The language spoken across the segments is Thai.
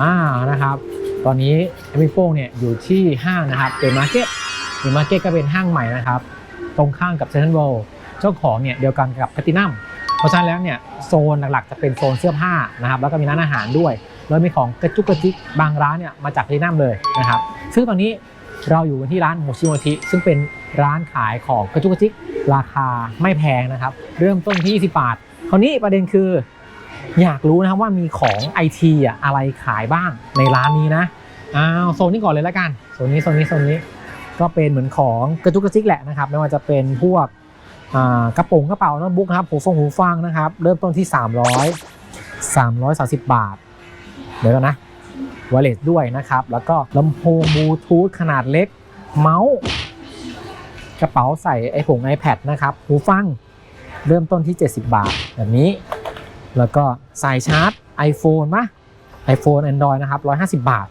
อ่านะครับ ตอนนี้เอมิโป้งเนี่ยอยู่ที่ห้างนะครับเดมาร์เก็ตเดมาร์เก็ตก็เป็นห้างใหม่นะครับ ตรงข้ามกับเซนทรัลเวิลด์เจ้าของเนี่ยเดียวกันกับแพตินัมเพราะฉะนั้นแล้วเนี่ยโซนหลักๆจะเป็นโซนเสื้อผ้านะครับ แล้วก็มีร้านอาหารด้วยแล้วมีของกระจุกกระจิกบางร้านเนี่ยมาจากแพตินัมเลยนะครับ ซึ่งตอนนี้เราอยู่ที่ร้านโมชิโมทิซึ่งเป็นร้านขายของกระจุกกระจิกราคาไม่แพงนะครับ เริ่มต้นที่ 20 บาท คราวนี้ประเด็นคือ อยากรู้นะครับว่ามีของไอทีอะอะไรขายบ้างในร้านนี้นะอ้าวโซนนี้ก่อนเลยแล้วกันโซนนี้โซนนี้โซนนี้ก็เป็นเหมือนของกระจุกกระจิกแหละนะครับไม่ว่าจะเป็นพวกกระโปรงกระเป๋าโน้ตบุ๊กนะครับหูฟงหูฟังนะครับ เริ่มต้นที่ 300 330 บาท เดี๋ยวนนะไวเลสด้วยนะครับ แล้วก็ลำโพงบลูทูธขนาดเล็ก เมาส์กระเป๋าใส่ไอผง iPad นะครับ หูฟังเริ่มต้นที่ 70 บาท แบบนี้ แล้วก็สายชาร์จ iPhone ปะ iPhone Android นะครับ 150 บาท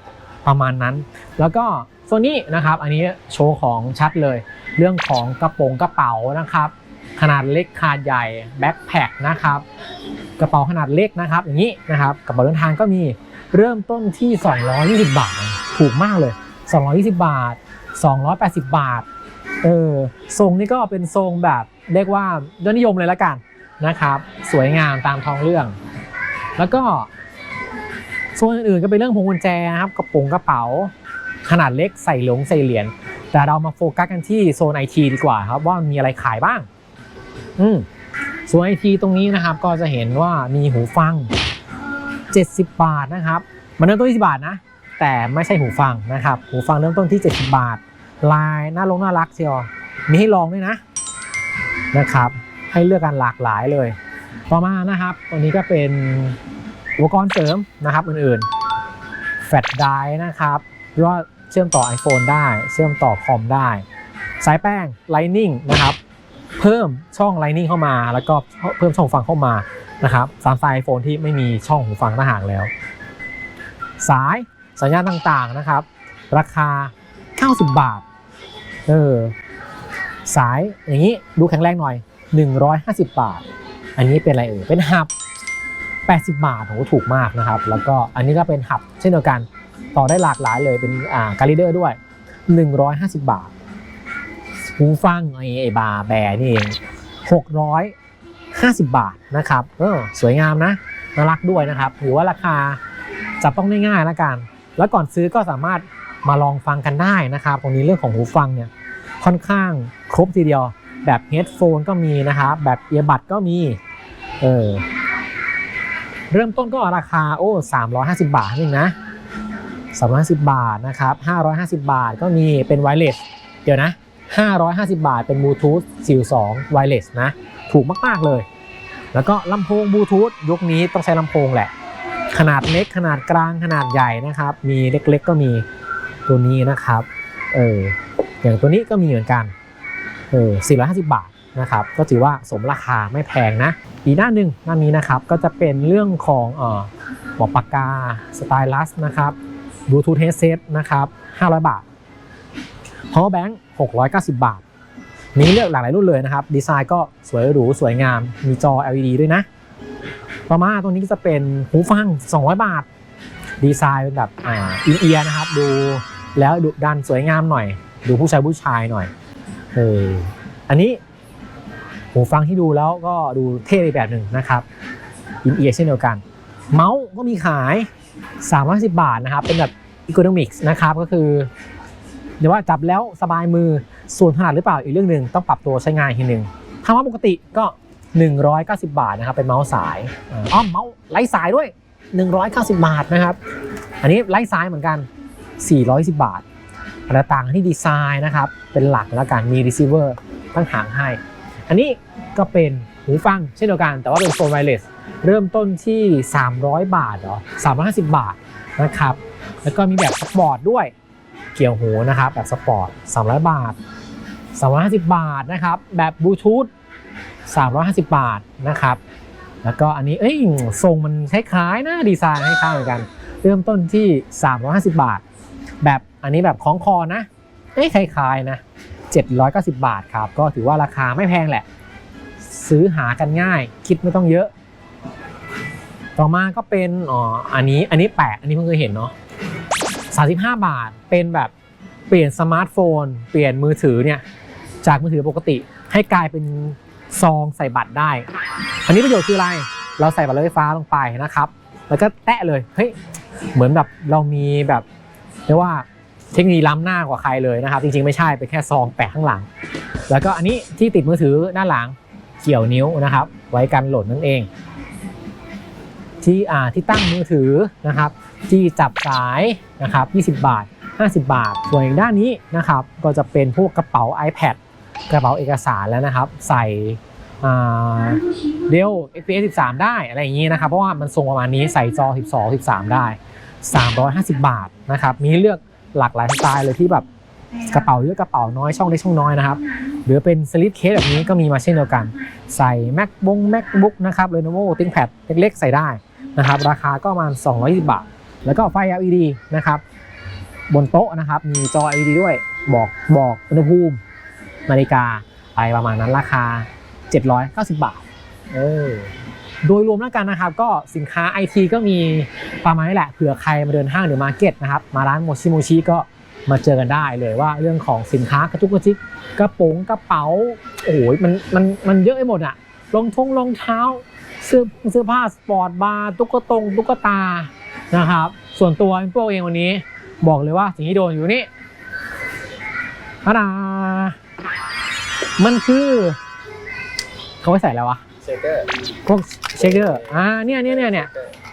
ประมาณนั้น แล้วก็โซนี่นะครับ อันนี้โชว์ของชัดเลย เรื่องของกระโปรงกระเป๋านะครับ ขนาดเล็กขนาดใหญ่แบ็คแพคนะครับ กระเป๋าขนาดเล็กนะครับ อย่างนี้นะครับกระเป๋าเดินทางก็มีเริ่มต้นที่ 220 บาท ถูกมากเลย 220 บาท 280 บาท เออทรงนี้ก็เป็นทรงแบบเรียกว่ายอดนิยมเลยละกัน นะครับ สวยงามตามท้องเรื่อง แล้วก็โซนอื่นๆก็เป็นเรื่องพวงกุญแจนะครับกระปรงกระเป๋า ขนาดเล็กใส่หลงใส่เหรียญแต่เรามาโฟกัสกันที่โซนไอทีดีกว่าครับว่ามีอะไรขายบ้าง อืมโซนไอทีตรงนี้นะครับก็จะเห็นว่ามีหูฟัง 70 บาทนะครับ มันเริ่มต้นที่10บาทนะ แต่ไม่ใช่หูฟังนะครับ หูฟังเริ่มต้นที่ 70 บาท ลายน่าลงน่ารักเชียวมีให้ลองด้วยนะนะครับ ให้เลือกกันหลากหลายเลย ต่อมานะครับตัวนี้ก็เป็นอุปกรณ์เสริมนะครับอื่นๆแฟลชไดร์นะครับหรือว่าเชื่อมต่อ iPhone ได้ เชื่อมต่อคอมได้ สายแป้ง Lightning นะครับเพิ่มช่อง Lightning เข้ามา แล้วก็เพิ่มช่องฟังเข้ามานะครับสามสายไอโฟนที่ไม่มีช่องหูฟังต่างหากแล้ว สายสัญญาณต่างๆนะครับ ราคา 90 บาทเออสายอย่างนี้ดูแข็งแรงหน่อย 150 บาท อันนี้เป็นอะไรเอ่ยเป็นหับ 80 บาทโหถูกมากนะครับ แล้วก็อันนี้ก็เป็นหับเช่นเดียวกันต่อได้หลากหลายเลยเป็นอ่าการีเดอร์ด้วย 150 บาทหูฟังไอ้ไอ้บาร์แบนี่เอง650 บาทนะครับเออสวยงามนะน่ารักด้วยนะครับหรือว่าราคาจับต้องได้ง่ายแล้วกัน แล้วก่อนซื้อก็สามารถมาลองฟังกันได้นะครับ ตรงนี้เรื่องของหูฟังเนี่ยค่อนข้างครบทีเดียว แบบเฮดโฟนก็มีนะครับแบบเอียบัดก็มีเออเริ่มต้นก็ราคาโอ้350 บาทนี่นะ350 บาทนะครับ550 บาทก็มีเป็นไวเลสเดี๋ยวนะ 550 บาทเป็นบลูทูธ42ไวเลสนะ ถูกมาก ๆ เลย แล้วก็ลำโพงบลูทูธยุคนี้ต้องใช้ลำโพงแหละ ขนาดเล็กขนาดกลางขนาดใหญ่นะครับ มีเล็กๆก็มีตัวนี้นะครับ เอออย่างตัวนี้ก็มีเหมือนกัน เออ450 บาทนะครับก็ถือว่าสมราคาไม่แพงนะ อีกหน้าหนึ่งหน้านี้นะครับก็จะเป็นเรื่องของเอ่อหมอกปากกาสไตลัสนะครับบลูทูธเฮดเซตนะครับ500 บาท power bank 690 บาทนี้เลือกหลากหลายรุ่นเลยนะครับ ดีไซน์ก็สวยหรูสวยงาม มีจอ LED ด้วยนะ ต่อมาตรงนี้ก็จะเป็นหูฟัง 200 บาท ดีไซน์เป็นแบบอ่าอินเอียร์นะครับ ดูแล้วดุดันสวยงามหน่อย ดูผู้ชายผู้ชายหน่อย เอออันนี้หูฟังที่ดูแล้วก็ดูเท่ไปแบบหนึ่งนะครับอินเอียร์เช่นเดียวกัน เมาส์ก็มีขาย310บาทนะครับ เป็นแบบอีโคโนมิกส์นะครับก็คือเดี๋ยวว่าจับแล้วสบายมือส่วนถนัดหรือเปล่าอีกเรื่องหนึ่งต้องปรับตัวใช้งานอีกทีหนึ่งถ้าว่าปกติก็ 190 บาทนะครับเป็นเมาส์สายอ๋อเมาส์ไร้สายด้วย 190 บาทนะครับ อันนี้ไร้สายเหมือนกัน 410 บาท อันต่างที่ดีไซน์นะครับ เป็นหลักแล้วกันมี receiver ตั้งหางให้ อันนี้ก็เป็นหูฟังเช่นเดียวกัน แต่ว่าเป็นโฟนไวเลสเริ่มต้นที่ 300 บาทหรอ350 บาทนะครับ แล้วก็มีแบบสปอร์ตด้วย เกี่ยวหูนะครับ แบบสปอร์ต300 บาท 350 บาทนะครับ แบบบลูทูธ350 บาทนะครับ แล้วก็อันนี้ เอ้ยทรงมันคล้ายๆนะดีไซน์คล้ายๆเหมือนกัน เริ่มต้นที่ 350 บาท แบบอันนี้แบบคล้องคอนะเอ้ยคล้ายๆนะ 790 บาทครับ ก็ถือว่าราคาไม่แพงแหละ ซื้อหากันง่าย คิดไม่ต้องเยอะ ต่อมาก็เป็นอ๋ออันนี้อันนี้แปลกอันนี้เพิ่งเคยเห็นเนาะ35 บาทเป็นแบบเปลี่ยนสมาร์ทโฟน เปลี่ยนมือถือเนี่ยจากมือถือปกติ ให้กลายเป็นซองใส่บัตรได้ อันนี้ประโยชน์คืออะไร เราใส่บัตรรถไฟฟ้าลงไปนะครับ แล้วก็แตะเลย เฮ้ย เหมือนแบบเรามีแบบ เรียกว่าเทคโนโลยีล้ำหน้ากว่าใครเลยนะครับ จริงๆไม่ใช่เป็นแค่ซองแปะข้างหลัง แล้วก็อันนี้ที่ติดมือถือด้านหลังเกี่ยวนิ้วนะครับ ไว้กันหล่นนั่นเอง ที่อ่าที่ตั้งมือถือนะครับ ที่จับสายนะครับ 20 บาท 50 บาท ส่วนอีกด้านนี้นะครับ ก็จะเป็นพวกกระเป๋า iPad กระเป๋าเอกสารแล้วนะครับ ใส่อ่าเดล XPS 13 ได้อะไรอย่างนี้นะครับ เพราะว่ามันทรงประมาณนี้ใส่จอ 12 13 ได้ 350 บาทนะครับมีให้เลือกหลากหลายสไตล์เลยที่แบบกระเป๋าเยอะกระเป๋าน้อยช่องเล็กช่องน้อยนะครับหรือเป็นสลิปเคสแบบนี้ก็มีมาเช่นเดียวกัน ใส่ MacBook MacBook นะครับ Lenovo ThinkPad เล็กๆ ใส่ได้นะครับ ราคาก็ประมาณ 220 บาท แล้วก็ไฟ LED นะครับ บนโต๊ะนะครับ มีจอ LED ด้วยบอกบอกอุณหภูมิ นาฬิกาอะไรประมาณนั้นราคา 790 บาท เออ โดยรวมแล้วกันนะครับ ก็สินค้าไอทีก็มีประมาณนี้แหละเผื่อใครมาเดินห้างหรือมาร์เก็ตนะครับ มาร้านโมชิโมชิก็มาเจอกันได้เลยว่าเรื่องของสินค้ากระจุกกระจิกกระโปรงกระเป๋าโอ้ยมันมันมันเยอะไปหมดอะรองทงรองเท้า เสื้อเสื้อผ้าสปอร์ตบาร์ตุ๊กตงตุ๊กตานะครับ ส่วนตัวพวกเองวันนี้บอกเลยว่าสิ่งที่โดนอยู่นี่ฮาดามันคือ เขาไว้ใส่แล้ววะ เชเกอร์พวกเชคเกอร์อ่าเนี่ยเนี่ยเนี่ยเนี่ย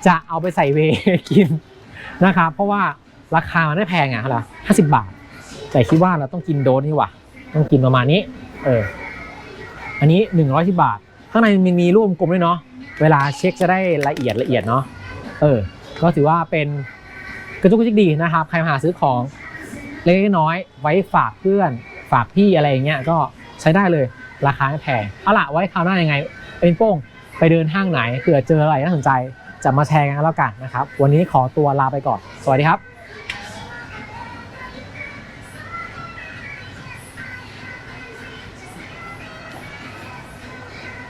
จะเอาไปใส่เวกินนะครับเพราะว่าราคามันไม่แพงอะเท่าไหร่ห้าสิบบาท แต่คิดว่าเราต้องกินโดสนี่หว่ะต้องกินประมาณนี้ เออ อันนี้หนึ่งร้อยสิบาท ข้างในมันมีรูปกลมด้วยเนาะเวลาเช็คจะได้ละเอียดละเอียดเนาะเออ ก็ถือว่าเป็นกระจุกกระจิกดีนะครับ ใครมาหาซื้อของเล็กน้อยไว้ฝากเพื่อนฝากพี่อะไรอย่างเงี้ยก็ใช้ได้เลยราคาไม่แพงเอาล่ะไว้คราวหน้ายังไง เป็นโป้งไปเดินห้างไหนเผื่อเจออะไรน่าสนใจจะมาแชร์กันแล้วกันนะครับ วันนี้ขอตัวลาไปก่อน สวัสดีครับ